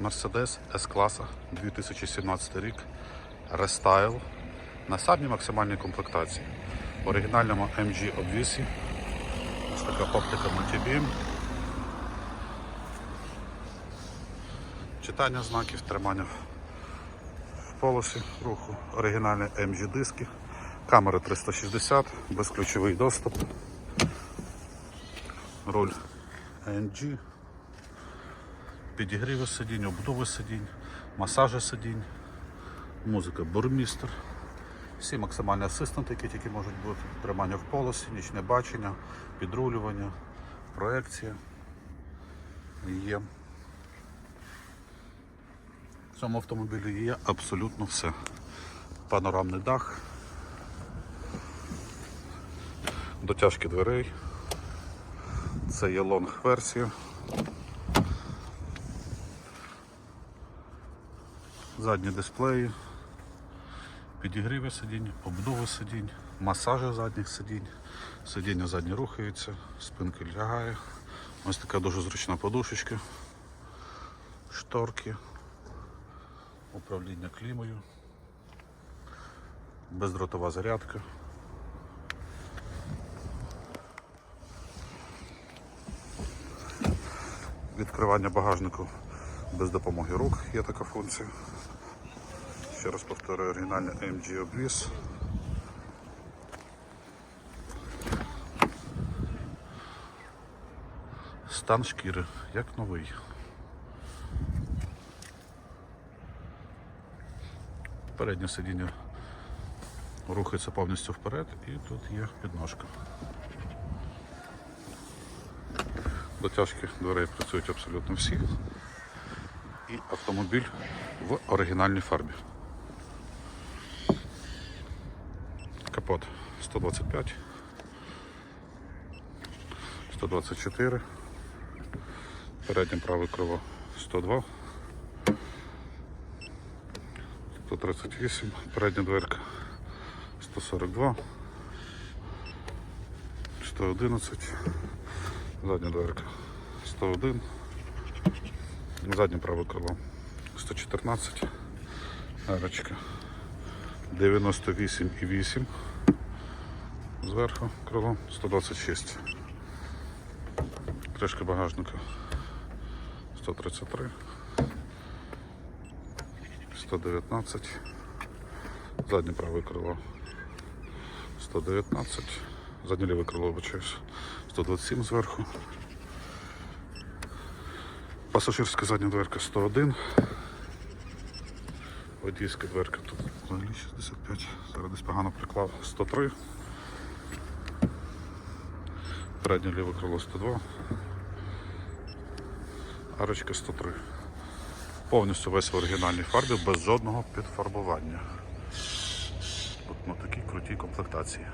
Mercedes S-класа 2017 рік. Рестайл на самій максимальній комплектації. В оригінальному MG обвісі. Ось така оптика Multibeam. Читання знаків, тримання в полосі руху. Оригінальні MG диски. Камера 360, безключовий доступ. Руль AMG. Підігріви сидінь, обдуви сидінь, масажі сидінь, музика бурмістер. Всі максимальні асистенти, які тільки можуть бути. Тримання в полосі, нічне бачення, підрулювання, проекція. Є. В цьому автомобілі є абсолютно все. Панорамний дах, дотяжки дверей. Це є лонг Задні дисплеї, підігріви сидінь, обдуви сидінь, масажі задніх сидінь, сидіння задні рухаються, спинки лягає. Ось така дуже зручна подушечка, шторки, управління клімою, бездротова зарядка. Відкривання багажнику без допомоги рук є така функція. Ще раз повторюю, оригінальний MG обвіз. Стан шкіри, як новий. Переднє сидіння рухається повністю вперед і тут є підножка. Дотяжки дверей працюють абсолютно всі. І автомобіль в оригінальній фарбі. Капот 125, 124, переднє праве крило 102, 138, передня дверка 142, 111, задня дверка 101, заднє праве крило 114, арочка 98,8 зверху крило 126. Кришка багажника 133, 119, заднє праве крило 119, заднє ліве крило вибачаюсь, 127 зверху. Пасажирська задня дверка 101. Водійська дверка тут взагалі 65. Зараз десь погано приклав 103. Переднє ліве крило 102. Арочка 103. Повністю весь в оригінальній фарбі без жодного підфарбування. От на такій крутій комплектації.